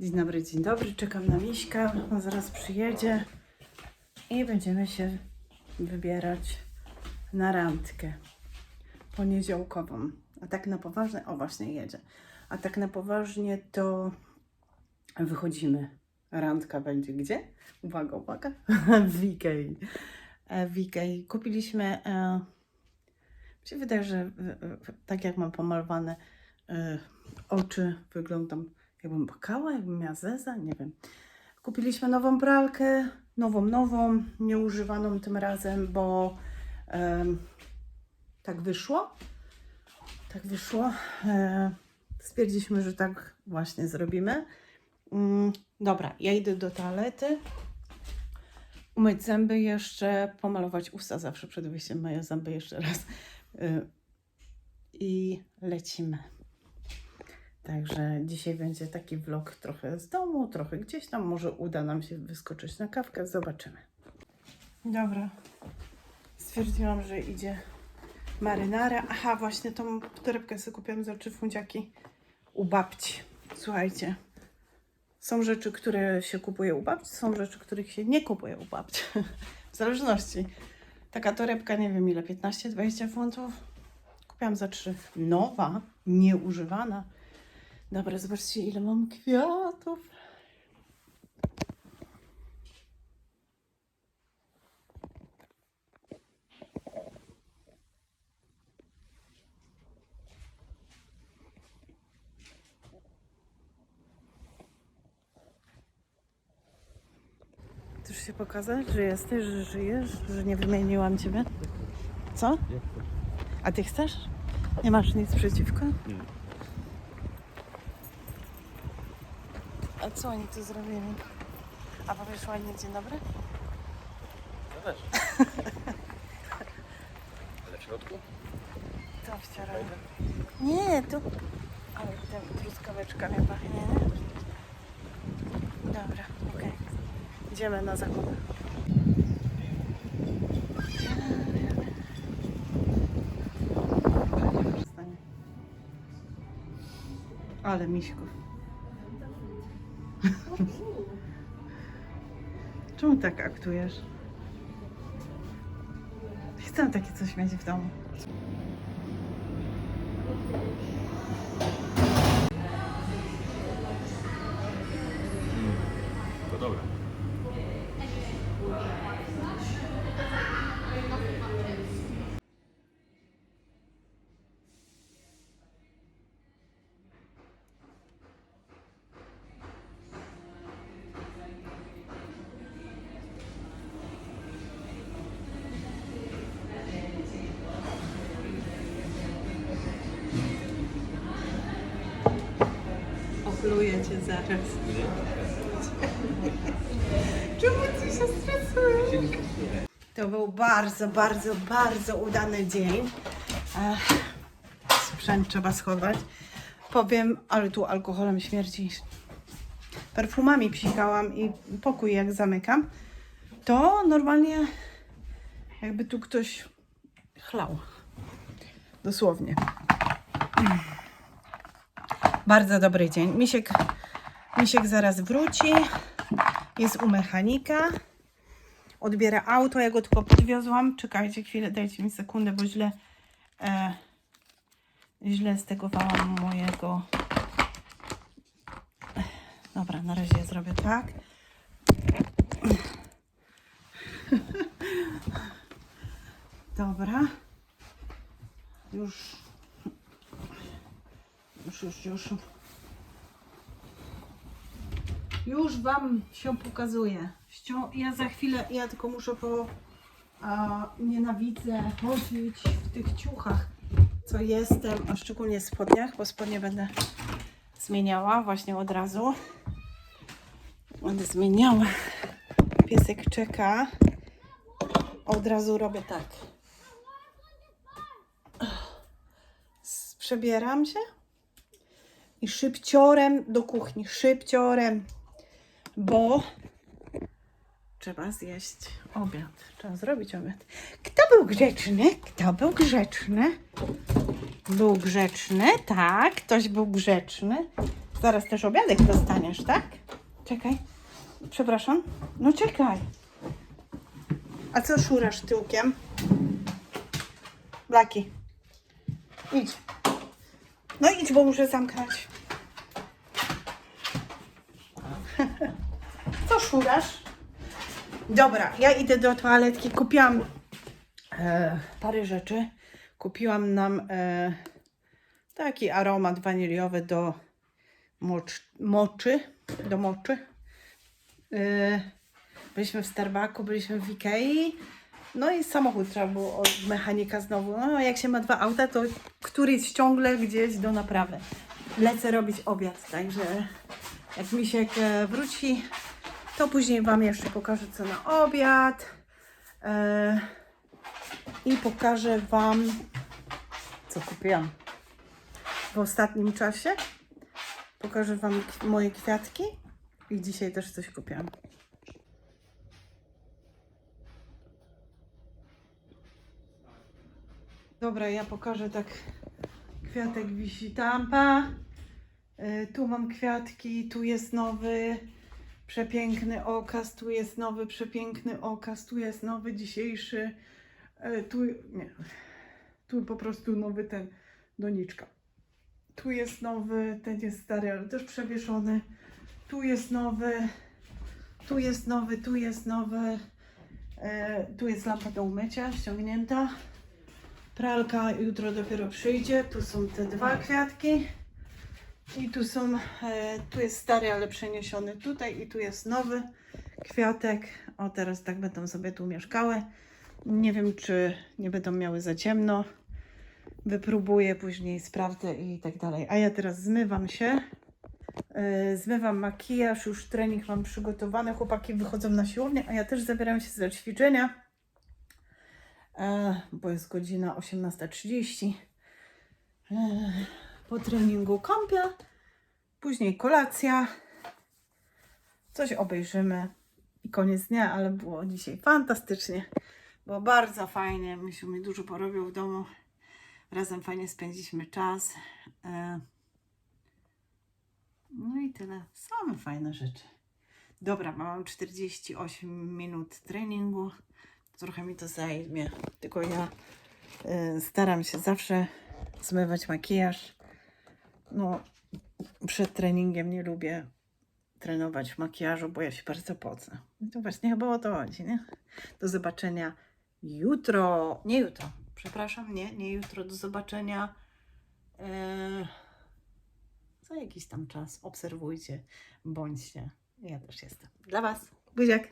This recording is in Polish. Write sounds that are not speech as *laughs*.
Dzień dobry, dzień dobry. Czekam na Miśka. On zaraz przyjedzie i będziemy się wybierać na randkę poniedziałkową. A tak na poważnie, o właśnie jedzie. A tak na poważnie to wychodzimy. Randka będzie gdzie? Uwaga, uwaga. *laughs* W Ikei. E, W Ikei. Kupiliśmy, e, mi się wydaje, że e, tak jak mam pomalowane e, oczy, wyglądam jakbym płakała, jakbym miała zeza, nie wiem. Kupiliśmy nową pralkę, nową, nową, nieużywaną tym razem, bo tak wyszło. Tak wyszło. E, stwierdziliśmy, że tak właśnie zrobimy. Mm, dobra, ja idę do toalety. Umyć zęby jeszcze, pomalować usta zawsze przed wyjściem myję zęby jeszcze raz. E, I lecimy. Także dzisiaj będzie taki vlog trochę z domu, trochę gdzieś tam. Może uda nam się wyskoczyć na kawkę, zobaczymy. Dobra. Stwierdziłam, że idzie marynara. Aha, właśnie tą torebkę sobie kupiłam za trzy funciaki u babci. Słuchajcie, są rzeczy, które się kupuje u babci, są rzeczy, których się nie kupuje u babci. *laughs* w zależności. Taka torebka, nie wiem ile, 15-20 funtów. Kupiłam za trzy. Nowa, nieużywana. Dobra, zobaczcie, ile mam kwiatów. Chcesz się pokazać, że jesteś, że żyjesz, że nie wymieniłam ciebie? Co? A ty chcesz? Nie masz nic przeciwko? Nie. Co oni tu zrobili? A powiesz ładnie dzień dobry? Zależy. *laughs* Ale w środku? To wczoraj. Nie, tu. Ale ta truskaweczka mnie pachnie, nie? Dobra, okej. Idziemy na zakupy. Ale miśków. *laughs* Czemu tak aktujesz? Chcę takie coś mieć w domu. Opluję cię zaraz. *laughs* Czemu ty się stresujesz? To był bardzo, bardzo, bardzo udany dzień. Ech, sprzęt trzeba schować. Powiem, ale tu alkoholem śmierdzi. Perfumami psikałam i pokój jak zamykam, to normalnie jakby tu ktoś chlał. Dosłownie. Bardzo dobry dzień. Misiek, Misiek zaraz wróci. Jest u mechanika. Odbiera auto. Ja go tylko podwiozłam. Czekajcie chwilę, dajcie mi sekundę, bo źle, e, źle stegowałam mojego. Dobra, na razie zrobię tak. *laughs* Dobra. Już już, już, już. Już Wam się pokazuje. Ja za chwilę, ja tylko muszę po... A, nienawidzę chodzić w tych ciuchach, co jestem, a szczególnie spodniach, bo spodnie będę zmieniała właśnie od razu. Będę zmieniała. Piesek czeka. Od razu robię tak. Przebieram się i szybciorem do kuchni, szybciorem, bo trzeba zjeść obiad, trzeba zrobić obiad. Kto był grzeczny? Kto był grzeczny? Był grzeczny, tak, ktoś był grzeczny. Zaraz też obiadek dostaniesz, tak? Czekaj. Przepraszam. No czekaj. A co szurasz tyłkiem? Blaki. Idź. No idź, bo muszę zamknąć. Co szurasz? Dobra, ja idę do toaletki. Kupiłam e, parę rzeczy. Kupiłam nam e, taki aromat waniliowy do mocz, moczy. Do moczy. E, byliśmy w Starbucku, byliśmy w Ikei. No i samochód trzeba było od mechanika znowu. No jak się ma dwa auta, to któryś ciągle gdzieś do naprawy. Lecę robić obiad, także jak Misiek e, wróci, to później Wam jeszcze pokażę co na obiad. E, I pokażę Wam, co kupiłam w ostatnim czasie. Pokażę Wam moje kwiatki i dzisiaj też coś kupiłam. Dobra, ja pokażę tak. Kwiatek wisi tampa. Y, Tu mam kwiatki, tu jest nowy przepiękny okaz, tu jest nowy przepiękny okaz, tu jest nowy dzisiejszy. y, Tu nie. Tu po prostu nowy ten doniczka. Tu jest nowy, ten jest stary, ale też przewieszony. Tu jest nowy. Tu jest nowy, tu jest nowy. E, tu jest lampa do umycia ściągnięta. Pralka jutro dopiero przyjdzie. Tu są te dwa kwiatki. I tu są, e, tu jest stary, ale przeniesiony tutaj. I tu jest nowy kwiatek. O, teraz tak będą sobie tu mieszkały. Nie wiem, czy nie będą miały za ciemno. Wypróbuję później, sprawdzę i tak dalej. A ja teraz zmywam się. E, Zmywam makijaż, już trening mam przygotowany. Chłopaki wychodzą na siłownię, a ja też zabieram się za ćwiczenia e, bo jest godzina 18.30. E, po treningu kąpiel, później kolacja, coś obejrzymy i koniec dnia, ale było dzisiaj fantastycznie. Było bardzo fajnie, myśmy mi dużo porobił w domu. Razem fajnie spędziliśmy czas. E, no i tyle. Same fajne rzeczy. Dobra, mam 48 minut treningu trochę mi to zajmie. Tylko ja y, staram się zawsze zmywać makijaż. No, przed treningiem nie lubię trenować w makijażu, bo ja się bardzo pocę. I to właśnie chyba o to chodzi, nie? Do zobaczenia jutro. Nie jutro, przepraszam, nie, nie jutro. Do zobaczenia e, za jakiś tam czas. Obserwujcie, bądźcie. Ja też jestem. Dla Was. Buziak.